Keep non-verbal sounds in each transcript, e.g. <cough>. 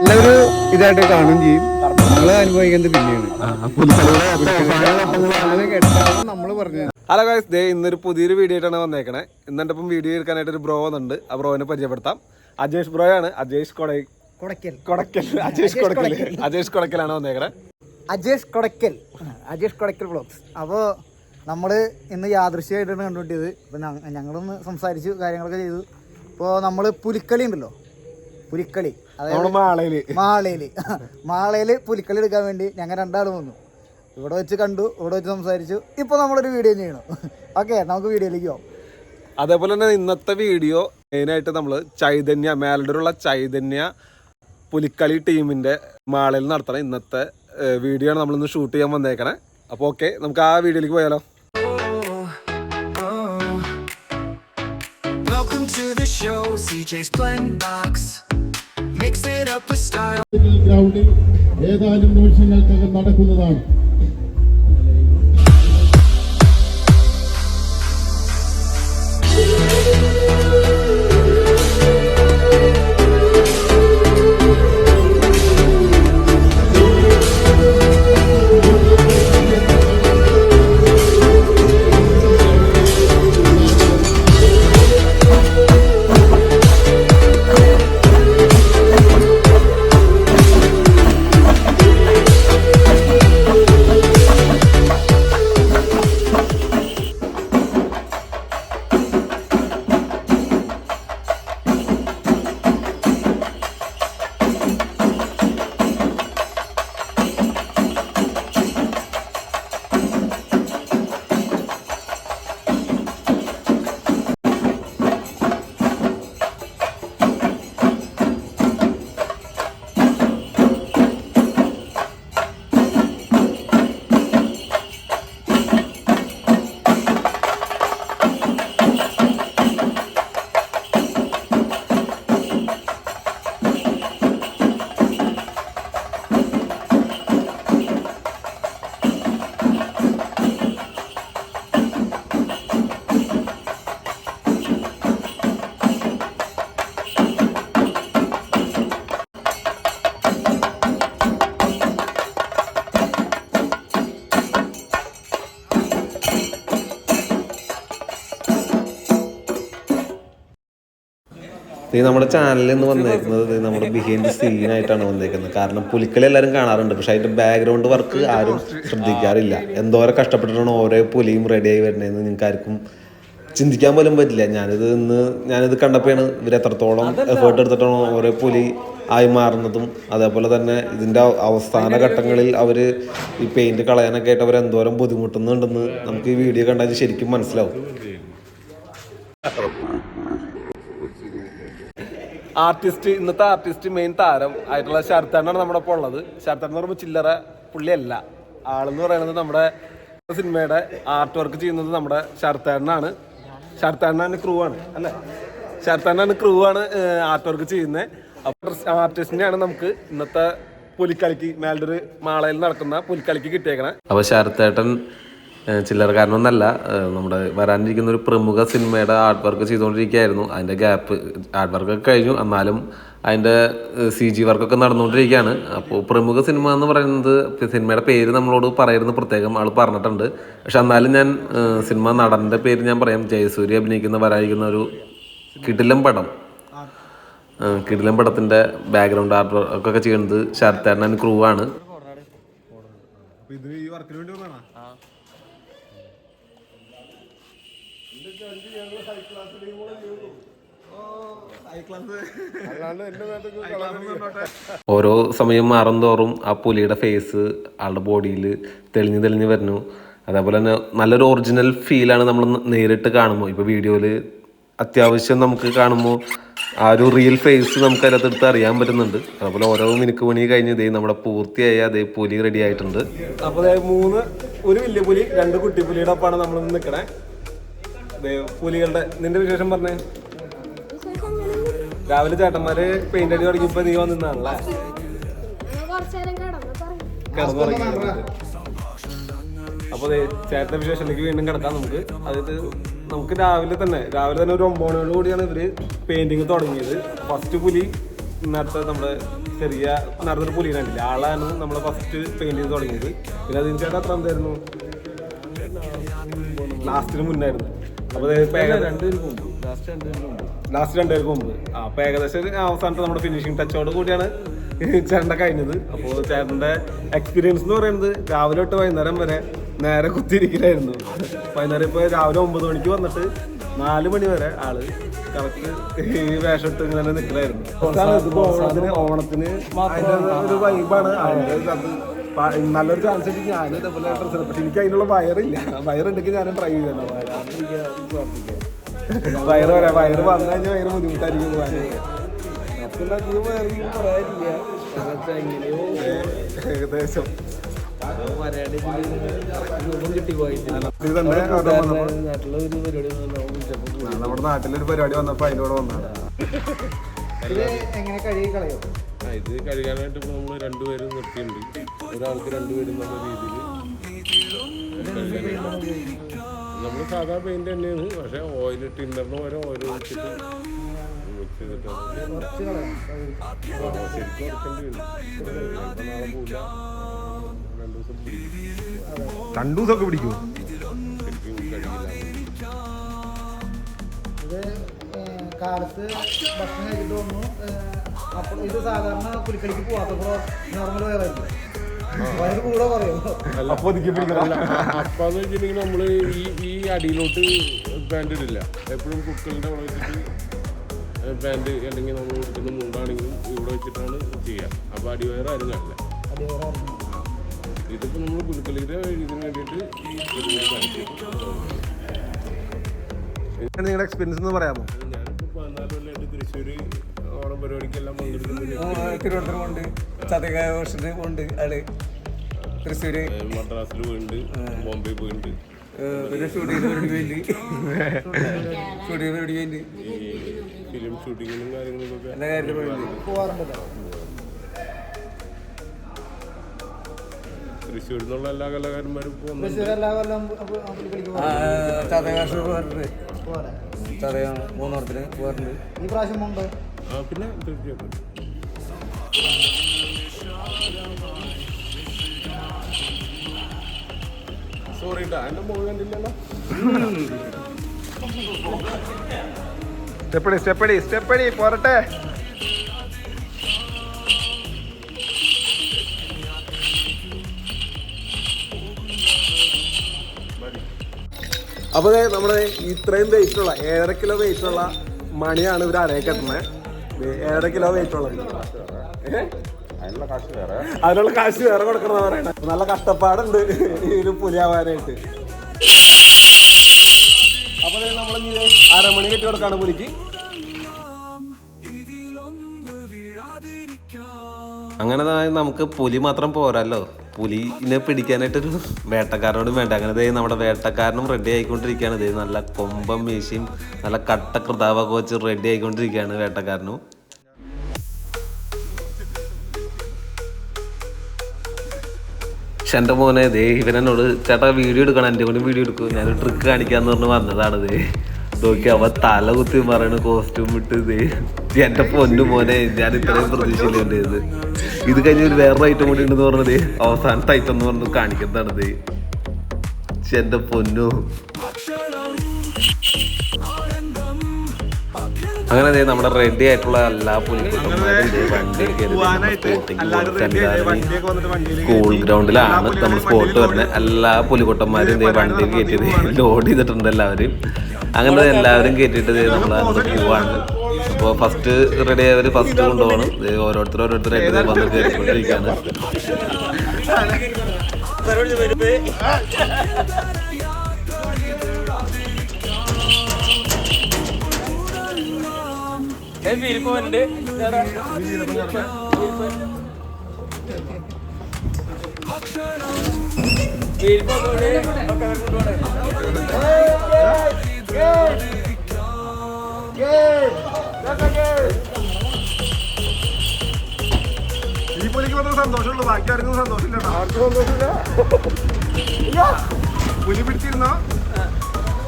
എല്ലാവരും ഇതായിട്ട് കാണും ചെയ്യും. നമ്മൾ അനുഭവിക്കുന്നത് പിന്നെയാണ്. നമ്മൾ ഹലോ ഗൈസ് ദേ ഇന്നൊരു പുതിയൊരു വീഡിയോ ആയിട്ടാണ് വന്നേക്കണേ. ഇന്നിട്ട് ഇപ്പം ഒപ്പം വീഡിയോ എടുക്കാനായിട്ട് ഒരു ബ്രോ വന്നുണ്ട് ആ ബ്രോനെ പരിചയപ്പെടുത്താം. അജേഷ് ബ്രോ ആണ്. അജേഷ് കൊടൈ കൊടക്കൽ. കൊടക്കൽ. അജേഷ് കൊടക്കൽ. അജേഷ് കൊടക്കലാണ് വന്നേക്കണേ. അജേഷ് കൊടക്കൽ. അജേഷ് കൊടക്കൽ ബ്ലോഗ്സ് അപ്പോൾ നമ്മൾ ഇന്ന് യാദൃശ്യമായിട്ടാണ് കണ്ടുപിട്ടിയത് ഇപ്പം ഞങ്ങളൊന്ന് സംസാരിച്ചു കാര്യങ്ങളൊക്കെ ചെയ്തു. ഇപ്പോൾ നമ്മൾ പുലിക്കളി ഉണ്ടല്ലോ. പുലിക്കളി. അതായത് മാളയിൽ. മാളയിൽ. <laughs> മാളയിൽ പുലിക്കളി എടുക്കാൻ വേണ്ടി ഞങ്ങൾ രണ്ടാളും വന്നു. ഇവിടെ വെച്ച് കണ്ടു ഇവിടെ വെച്ച് സംസാരിച്ചു. ഇപ്പൊ നമ്മളൊരു വീഡിയോ ചെയ്യണം. <laughs> ഓക്കെ നമുക്ക് വീഡിയോയിലേക്ക് പോകാം അതേപോലെ തന്നെ ഇന്നത്തെ വീഡിയോ മെയിനായിട്ട് നമ്മൾ ചൈതന്യ മേലടൂരുള്ള ചൈതന്യ പുലിക്കളി ടീമിന്റെ മാളയിൽ നടത്തണം ഇന്നത്തെ വീഡിയോ ആണ് നമ്മളിന്ന് ഷൂട്ട് ചെയ്യാൻ വന്നേക്കണേ. അപ്പോൾ ഓക്കെ നമുക്ക് ആ വീഡിയോയിലേക്ക് പോയാലോ? Welcome to the show, CJ's Blend Box. ഗ്രൗണ്ടിൽ ഏതാനും നിമിഷങ്ങൾക്കകം നടക്കുന്നതാണ്. ഇത് നമ്മുടെ ചാനലിൽ നിന്ന് വന്നേക്കുന്നത് നമ്മുടെ ബിഹൈൻഡ് സീൻ ആയിട്ടാണ് വന്നേക്കുന്നത്. കാരണം പുലിക്കളി എല്ലാവരും കാണാറുണ്ട്. പക്ഷെ അതിന്റെ ബാക്ക്ഗ്രൗണ്ട് വർക്ക് ആരും ശ്രദ്ധിക്കാറില്ല. എന്തോരം കഷ്ടപ്പെട്ടിട്ടാണ് ഓരോ പുലിയും റെഡിയായി വരുന്നതെന്ന് നിങ്ങൾക്ക് ആർക്കും ചിന്തിക്കാൻ പോലും പറ്റില്ല. ഞാനിത് ഇന്ന് ഞാനിത് കണ്ടപ്പോഴാണ് ഇവർ എത്രത്തോളം എഫേർട്ട് എടുത്തിട്ടാണ് ഓരോ പുലി ആയി മാറുന്നതും അതേപോലെ തന്നെ ഇതിന്റെ അവസാന ഘട്ടങ്ങളിൽ അവർ ഈ പെയിന്റ് കളയാനൊക്കെ ആയിട്ട് അവർ എന്തോരം ബുദ്ധിമുട്ടുന്നുണ്ടെന്ന് നമുക്ക് ഈ വീഡിയോ കണ്ടാൽ ശരിക്കും മനസ്സിലാവും. ആർട്ടിസ്റ്റ് ഇന്നത്തെ ആർട്ടിസ്റ്റ് മെയിൻ താരം ആയിട്ടുള്ള ശരത്താനാണ് നമ്മുടെ ഒപ്പം ഉള്ളത്. ശരത്താൻ എന്ന് പറയുമ്പോൾ ചില്ലറ പുള്ളിയല്ല. ആളെന്ന് പറയുന്നത് നമ്മുടെ സിനിമയുടെ ആർട്ട് വർക്ക് ചെയ്യുന്നത് നമ്മുടെ ശരത്താനാണ് ശരത്താനാണ് ക്രൂ ആണ് അല്ലേ? ശരത്താനാണ് ക്രൂ ആണ് ആർട്ട് വർക്ക് ചെയ്യുന്നത്. അപ്പോൾ ആർട്ടിസ്റ്റിനെയാണ് നമുക്ക് ഇന്നത്തെ പുലിക്കളിക്ക് മേലൊരു മാളയിൽ നടക്കുന്ന പുലിക്കളിക്ക് കിട്ടിയേക്കണേ. അപ്പോൾ ശരത്തേട്ടൻ ഏഹ് കാരണമൊന്നല്ല. നമ്മുടെ വരാനിരിക്കുന്ന ഒരു പ്രമുഖ സിനിമയുടെ ആർട്ട് വർക്ക് ചെയ്തുകൊണ്ടിരിക്കുകയായിരുന്നു. അതിന്റെ ഗ്യാപ്പ് ആർട്ട് വർക്കൊക്കെ കഴിഞ്ഞു. എന്നാലും അതിന്റെ സി ജി വർക്കൊക്കെ നടന്നുകൊണ്ടിരിക്കുകയാണ്. അപ്പോൾ പ്രമുഖ സിനിമ എന്ന് പറയുന്നത് സിനിമയുടെ പേര് നമ്മളോട് പറയുന്നത് പ്രത്യേകം ആൾ പറഞ്ഞിട്ടുണ്ട്. പക്ഷെ എന്നാലും ഞാൻ സിനിമ നടന്റെ പേര് ഞാൻ പറയാം. ജയസൂര്യ അഭിനയിക്കുന്ന വരാനിരിക്കുന്ന ഒരു കിടിലം പടം. കിടിലം പടത്തിന്റെ ബാക്ക്ഗ്രൗണ്ട് ആർട്ട് വർക്കൊക്കെ ചെയ്യുന്നത് ശരത്തേട്ടൻ ക്രൂ ആണ്. ഇത് ഈ വർക്കിന് വേണ്ടി വന്നാണ് ഓരോ സമയം മാറുന്തോറും ആ പുലിയുടെ ഫേസ് ആളുടെ ബോഡിയിൽ തെളിഞ്ഞ് തെളിഞ്ഞ് വരുന്നു. അതേപോലെ തന്നെ നല്ലൊരു ഒറിജിനൽ ഫീലാണ് നമ്മൾ നേരിട്ട് കാണുമ്പോൾ ഇപ്പോൾ വീഡിയോയിൽ അത്യാവശ്യം നമുക്ക് കാണുമ്പോൾ ആ ഒരു റിയൽ ഫേസ് നമുക്ക് അതിനകത്തെടുത്ത് അറിയാൻ പറ്റുന്നുണ്ട്. അതുപോലെ ഓരോ മിനുക്ക് പണി കഴിഞ്ഞ് ഇതേ നമ്മുടെ പൂർത്തിയായ അതേ പുലി റെഡി ആയിട്ടുണ്ട്. അപ്പോൾ ദേ മൂന്ന് ഒരു വലിയ പുലി രണ്ട് കുട്ടി പുലിയുടെ ഒപ്പാണ് നമ്മൾ നിൽക്കണേ പുലികളുടെ നിന്റെ വിശേഷം പറഞ്ഞേ. രാവിലെ ചേട്ടന്മാര് പെയിന്റ് അടി തുടങ്ങിയപ്പോ നീ വന്നിന്നാണല്ലേ അപ്പൊ ചേട്ടന്റെ വിശേഷത്തിലേക്ക് വീണ്ടും കിടക്കാം നമുക്ക്. അതായത് നമുക്ക് രാവിലെ തന്നെ രാവിലെ തന്നെ ഒരു ഒമ്പത് കൂടിയാണ് ഇവർ പെയിന്റിങ് തുടങ്ങിയത്. ഫസ്റ്റ് പുലി നേരത്തെ നമ്മുടെ ചെറിയ നടന്നൊരു പുലിനെ കണ്ടില്ല? ആളാണ് നമ്മൾ ഫസ്റ്റ് പെയിന്റിങ് തുടങ്ങിയത്. പിന്നെ അതിന് ചേട്ടാ അത്ര എന്തായിരുന്നു ലാസ്റ്റിന് മുന്നായിരുന്നു. ലാസ്റ്റ് രണ്ടുപേർക്ക് മുമ്പ്. അപ്പൊ ഏകദേശം അവസാനത്തെ നമ്മുടെ ഫിനിഷിംഗ് ടച്ചോട് കൂടിയാണ് ചേട്ടന്റെ കഴിഞ്ഞത്. അപ്പോൾ ചേട്ടന്റെ എക്സ്പീരിയൻസ് എന്ന് പറയുന്നത് രാവിലെ തൊട്ട് വൈകുന്നേരം വരെ നേരെ കുത്തിയിരിക്കലായിരുന്നു. വൈകുന്നേരം ഇപ്പോൾ രാവിലെ ഒമ്പത് മണിക്ക് വന്നിട്ട് നാല് മണി വരെ ആൾ കറക്റ്റ് ഈ വേഷം ഇട്ട് ഇങ്ങനെ നിൽക്കലായിരുന്നു ഓണത്തിന് ഓണത്തിന് അതിന്റെ ഒരു വൈബാണ് അതിന്റെ അത് നല്ലൊരു ചാൻസ് എനിക്ക് ഞാൻ ഇതേപോലെ ഡ്രസ്സ് പക്ഷെ എനിക്ക് അതിനുള്ള വയറില്ല. വയറുണ്ടെങ്കിൽ ഞാൻ ട്രൈ ചെയ്യണം വയറ് വരാം. വയറ് വന്നു കഴിഞ്ഞാൽ വയറ് ബുദ്ധിമുട്ടായിരിക്കും ഏകദേശം. നമ്മുടെ നാട്ടിലൊരു പരിപാടി വന്നപ്പോ അതിനോട് വന്നാണ് എങ്ങനെ കഴുകി കളയോ? ഇത് കഴുകാനായിട്ട് ഇപ്പോൾ നമ്മൾ രണ്ടുപേരും നിർത്തിയിട്ടുണ്ട്. ഒരാൾക്ക് രണ്ടുപേരും നല്ല രീതിയിൽ നമ്മൾ സാധാ പെയിന്റ് തന്നെയാണ്. പക്ഷെ ഓയിൽ ടിന്നറിന് വരെ ഓയിൽ ഒഴിച്ചിട്ട് മിക്സ് ചെയ്തിട്ടാണ് രണ്ടു ദിവസം പിടിക്കും ദിവസമൊക്കെ പിടിക്കും ശരിക്കും കാലത്ത് ഭക്ഷണം കഴിച്ചിട്ട് വന്നു. അപ്പോൾ ഇത് സാധാരണ പുലിക്കളിക്ക് പോവാത്തപ്പോൾ നോർമൽ വയറായിരിക്കും വയറ് കൂടെ പറയും അപ്പൊ നോർമൽ അപ്പാന്ന് വെച്ചിട്ടുണ്ടെങ്കിൽ നമ്മൾ ഈ ഈ അടിയിലോട്ട് പാന്റ് ഇടില്ല. എപ്പോഴും കുക്കലിന്റെ അവിടെ വെച്ചിട്ട് പാന്റ് അല്ലെങ്കിൽ നമ്മൾ കൊടുക്കുന്ന മുണ്ടാണെങ്കിലും ഇവിടെ വെച്ചിട്ടാണ് ചെയ്യുക. അപ്പോൾ അടിവയറാരും കാണില്ല. ഇതിപ്പോൾ നമ്മൾ പുലിക്കളിയുടെ ഇതിന് വേണ്ടിയിട്ട് നിങ്ങളുടെ എക്സ്പീരിയൻസ് എന്ന് പറയാമോ? തൃശ്ശൂർ ഓണം പരിപാടിക്കെല്ലാം തിരുവനന്തപുരം ഉണ്ട് ചതക വർഷത്തിന് ഉണ്ട് ആൾ. തൃശ്ശൂര്. മദ്രാസിൽ പോയിട്ടുണ്ട് ബോംബെ പോയിട്ടുണ്ട് പിന്നെ പരിപാടി പരിപാടി ഫിലിം ഷൂട്ടിങ്ങിനും കാര്യങ്ങൾക്കൊക്കെ എല്ലാ കാര്യത്തിലും പോയിട്ടുണ്ട് പോവാറുണ്ടല്ലോ തൃശ്ശൂരിൽ നിന്നുള്ള എല്ലാ കലാകാരന്മാരും ഇപ്പോൾ വർഷം പോകാറുണ്ട്. ഈ പ്രാവശ്യം ആ പിന്നെ തീർച്ചയായിട്ടും. സോറി മുഖം കണ്ടില്ലല്ലോ. സ്റ്റെപ്പടി സ്റ്റെപ്പടി സ്റ്റെപ്പടി പോരട്ടെ. അപ്പൊ ദേ നമ്മുടെ ഇത്രയും വെയിറ്റ് ഉള്ള ഏഴര കിലോ വെയിറ്റ് ഉള്ള മണിയാണ് ഇവർ അരയെ കെട്ടുന്നത് ഏഴര കിലോ വെയിറ്റ് ഉള്ളത്. ഏ? അതിനുള്ള കാശ് വേറെ. കൊടുക്കണം പറയണ. നല്ല കഷ്ടപ്പാടുണ്ട് ഈ ഒരു പുലിയാവാനായിട്ട് അപ്പൊ നമ്മൾ അരമണി കെട്ടി കൊടുക്കാണ് പുലിക്ക്. അങ്ങനെ നമുക്ക് പുലി മാത്രം പോരല്ലോ. പുലിനെ പിടിക്കാനായിട്ടൊരു വേട്ടക്കാരനോടും വേണ്ട. അങ്ങനെ ദേ നമ്മുടെ വേട്ടക്കാരനും റെഡി ആയിക്കൊണ്ടിരിക്കുകയാണ്. ദേ നല്ല കൊമ്പം മീശയും നല്ല കട്ട കൃതാവൊക്കെ വെച്ച് റെഡി ആയിക്കൊണ്ടിരിക്കുകയാണ് വേട്ടക്കാരനും. പക്ഷെ എന്റെ മോനെ ദേ ഇവനോട് ചേട്ടാ വീഡിയോ എടുക്കണം എന്റെ കൊണ്ട് വീഡിയോ എടുക്കും. ഞാനൊരു ട്രിക്ക് കാണിക്കാന്ന് പറഞ്ഞ് വന്നതാണ് ദേ. നോക്കി അവ തല കുത്തി പറയണ കോസ്റ്റ്യൂം ഇട്ട് ദേ. എന്റെ പൊന്നു മോനെ ഞാൻ ഇത്രയും പ്രതീക്ഷയില്ല എന്റെ ഇത്. കഴിഞ്ഞ ഒരു വേറൊരു ഐറ്റം കൂടി ഉണ്ടെന്ന് പറഞ്ഞത് അവസാനത്തെ ഐറ്റം എന്ന് പറഞ്ഞത് കാണിക്കുന്നതാണ് എന്റെ പൊന്നു. അങ്ങനെ അതെ നമ്മുടെ റെഡി ആയിട്ടുള്ള എല്ലാ പുലിക്കുട്ടന്മാരും സ്കൂൾ ഗ്രൗണ്ടിലാണ് നമ്മൾ സ്പോട്ട് വരുന്നത്. എല്ലാ പുലിക്കുട്ടന്മാരും ദേ വണ്ടിയിൽ കയറ്റിയത് ലോഡ് ചെയ്തിട്ടുണ്ട് എല്ലാവരും. അങ്ങനെ എല്ലാവരും കയറ്റിയിട്ട് നമ്മൾ പോവാണ്. അപ്പോൾ ഫസ്റ്റ് റെഡി ആയവർ ഫസ്റ്റ് കൊണ്ടുപോകണം ഓരോരുത്തർ ഓരോരുത്തരായിട്ട് വന്ന് കയറിക്കൊണ്ടിരിക്കുകയാണ് ഈ പുലിക്ക് മാത്രമേ സന്തോഷമുള്ളൂ ബാക്കി ആർക്കും സന്തോഷമില്ല ആർക്കും സന്തോഷമില്ല. പുലി പിടിച്ചിരുന്നോ?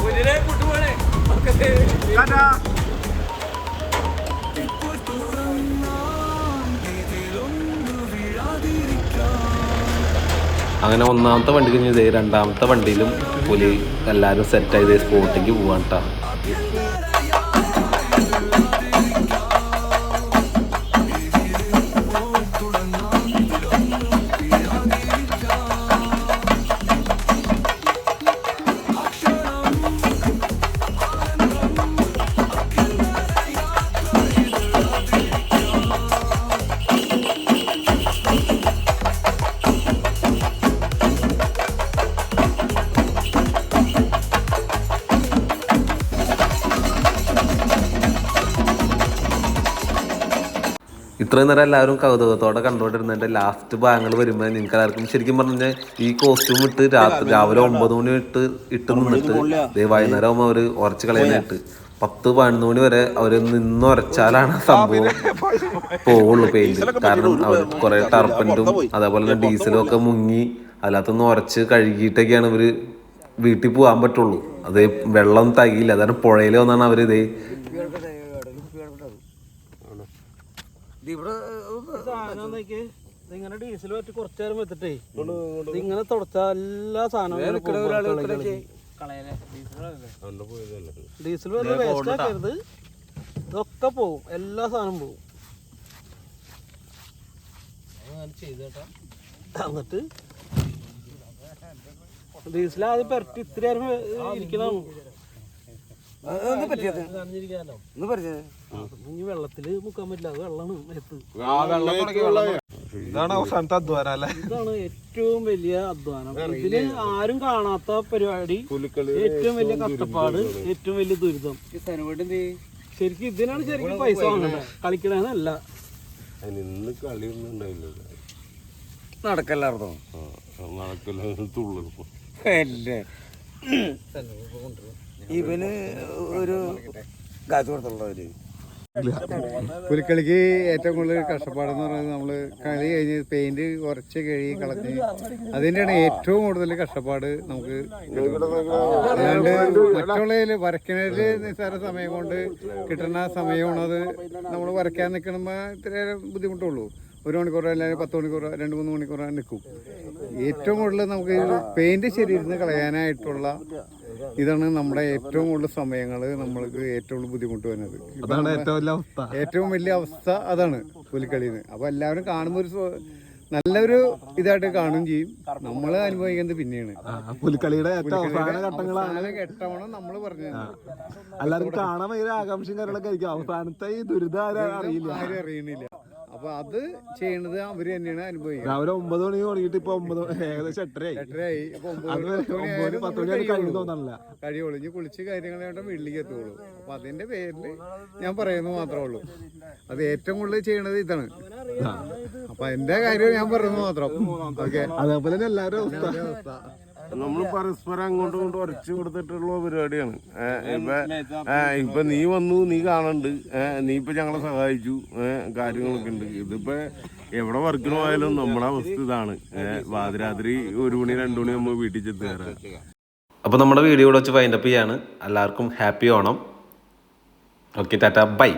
പുലിനെ കൂട്ടുപോണേ അങ്ങനെ ഒന്നാമത്തെ വണ്ടി കഴിഞ്ഞ് രണ്ടാമത്തെ വണ്ടിയിലും പുലി എല്ലാവരും സെറ്റായി സ്പോട്ടിലേക്ക് പോവാൻ കേട്ടോ ഇത്രയും നേരം എല്ലാവരും കൗതുകത്തോടെ കണ്ടുകൊണ്ടിരുന്നതിന്റെ ലാസ്റ്റ് ഭാഗങ്ങൾ വരുമ്പോൾ നിങ്ങൾക്ക് എല്ലാവർക്കും ശരിക്കും പറഞ്ഞാൽ ഈ കോസ്റ്റ്യൂം ഇട്ട് രാത്രി രാവിലെ ഒമ്പത് മണി ഇട്ട് ഇട്ട് നിന്നിട്ട് വൈകുന്നേരം ആകുമ്പോൾ അവർ ഉറച്ച് കളയാനായിട്ട് പത്ത് പതിനൊന്ന് മണി വരെ അവർ നിന്ന് ഉരച്ചാലാണ് സംഭവം പോവുള്ളൂ പെയിന്റ് കാരണം അവർ കുറെ ടർപ്പന്റും അതേപോലെ തന്നെ ഡീസലും ഒക്കെ മുങ്ങി അല്ലാത്തൊന്ന് ഉരച്ച് കഴുകിയിട്ടൊക്കെയാണ് ഇവർ വീട്ടിൽ പോകാൻ പറ്റുള്ളൂ. അതേ വെള്ളം തകയില്ല. അതാണ് പുഴയിൽ വന്നാണ് അവർ ഇതേ ഇവിടെ ഇങ്ങനെ ഡീസൽ പറ്റി കുറച്ചു നേരം വെച്ചിട്ടേ ഇങ്ങനെ തുടച്ച എല്ലാ സാധനവും ഡീസൽ വേസ്റ്റ് ആക്കരുത്. ഇതൊക്കെ പോവും. എല്ലാ സാധനവും പോവും. എന്നിട്ട് ഡീസൽ ആദ്യം പെരട്ടി ഇത്തിരി നേരം ഇരിക്കണം വെള്ളത്തിൽ മുക്കാൻ പറ്റില്ല. അത് വെള്ളമാണ് ഇതാണ് അവസാനത്തെ അധ്വാനം അല്ലെ? ഇതാണ് ഏറ്റവും വലിയ അധ്വാനം. ഇതിൽ ആരും കാണാത്ത പരിപാടി ഏറ്റവും വലിയ കഷ്ടപ്പാട് ഏറ്റവും വലിയ ദുരിതം. ശരിക്കും ഇതിനാണ് ശരിക്കും പൈസ വാങ്ങുന്നത് കളിക്കണേന്നല്ല ഇന്ന് കളിയൊന്നും ഉണ്ടായില്ലല്ലോ നടക്കല്ലാർന്നോ ആ, നടക്കല്ല തുള്ളു അല്ലേ? ഇവന് ഒരു കാശ് കൊടുത്തുള്ളവര് പുലിക്കളിക്ക് ഏറ്റവും കൂടുതൽ കഷ്ടപ്പാടെന്ന് പറയുന്നത് നമ്മൾ കളി കഴിഞ്ഞ് പെയിന്റ് കുറച്ച് കഴുകി കളഞ്ഞ് അതിന്റെയാണ് ഏറ്റവും കൂടുതൽ കഷ്ടപ്പാട് നമുക്ക് അല്ലാണ്ട് മറ്റുള്ളതിൽ വരയ്ക്കുന്നതിൽ നിസ്സാര സമയം കൊണ്ട് കിട്ടുന്ന സമയമാണ് അത് നമ്മൾ വരയ്ക്കാൻ നിൽക്കണമ്പോൾ ഇത്ര ബുദ്ധിമുട്ടുള്ളൂ. ഒരു മണിക്കൂർ അല്ലെങ്കിൽ പത്ത് മണിക്കൂർ രണ്ട് മൂന്ന് മണിക്കൂർ നിൽക്കും. ഏറ്റവും കൂടുതൽ നമുക്ക് പെയിന്റ് ശരീരത്തിന് കളയാനായിട്ടുള്ള ഇതാണ് നമ്മുടെ ഏറ്റവും കൂടുതൽ സമയങ്ങൾ നമ്മൾക്ക് ഏറ്റവും കൂടുതൽ ബുദ്ധിമുട്ട് വരുന്നത്. അതാണ് ഏറ്റവും വലിയ അവസ്ഥ. ഏറ്റവും വലിയ അവസ്ഥ അതാണ് പുലിക്കളിന്ന്. അപ്പൊ എല്ലാവരും കാണുമ്പോൾ ഒരു നല്ലൊരു ഇതായിട്ട് കാണും ചെയ്യും. നമ്മൾ അനുഭവിക്കുന്നത് പിന്നെയാണ്. പുലിക്കളിയുടെ ഘട്ടമാണ് നമ്മൾ പറഞ്ഞത്. കാണാൻ ഭയങ്കര ആകാംക്ഷയും കാര്യങ്ങളൊക്കെ ആയിരിക്കും. അവസാനത്തെ ഈ ദുരിതം ആരും അറിയില്ല. ആരും അറിയണില്ല. അപ്പൊ അത് ചെയ്യണത് അവർ തന്നെയാണ് അനുഭവിക്കുന്നത്. രാവിലെ ഒമ്പത് മണി തുടങ്ങിയിട്ട് ഇപ്പൊ ഒമ്പത് ഏകദേശം എട്ടരയായി. എട്ടരയായി. അപ്പൊ ഒമ്പത് പത്ത് മണി. തോന്നണില്ല. കഴിയുള്ളൂ. ഇനി കുളിച്ച് കാര്യങ്ങളായിട്ട് വീട്ടിലേക്ക് എത്തുള്ളൂ. അപ്പൊ അതിന്റെ പേരിൽ ഞാൻ പറയുന്നത് മാത്രമേ ഉള്ളൂ. അത് ഏറ്റവും കൂടുതൽ ചെയ്യണത് ഇതാണ്. അപ്പൊ എന്റെ കാര്യം ഞാൻ പറയുന്നത് മാത്രം. ഓക്കെ അതേപോലെ തന്നെ എല്ലാവരും അവസ്ഥ. നമ്മൾ പരസ്പരം അങ്ങോട്ടും ഇങ്ങോട്ടും ഉരച്ചു കൊടുത്തിട്ടുള്ള പരിപാടിയാണ്. ഇപ്പൊ ഇപ്പൊ നീ വന്നു നീ കാണണ്ട്. നീ ഇപ്പൊ ഞങ്ങളെ സഹായിച്ചു. കാര്യങ്ങളൊക്കെ ഉണ്ട്. ഇതിപ്പോ എവിടെ വർക്കിന് പോയാലും നമ്മുടെ അവസ്ഥ ഇതാണ്. വാതിരാത്രി പാതിരാത്രി ഒരു മണി രണ്ടു മണി നമ്മൾ വീട്ടിൽ ചെത്തുകയറാൻ അപ്പോൾ നമ്മുടെ വീഡിയോ ഇവിടെ വെച്ച് വൈൻഡപ്പ് ചെയ്യാണ്. എല്ലാവർക്കും happy Onam. Okay tata bye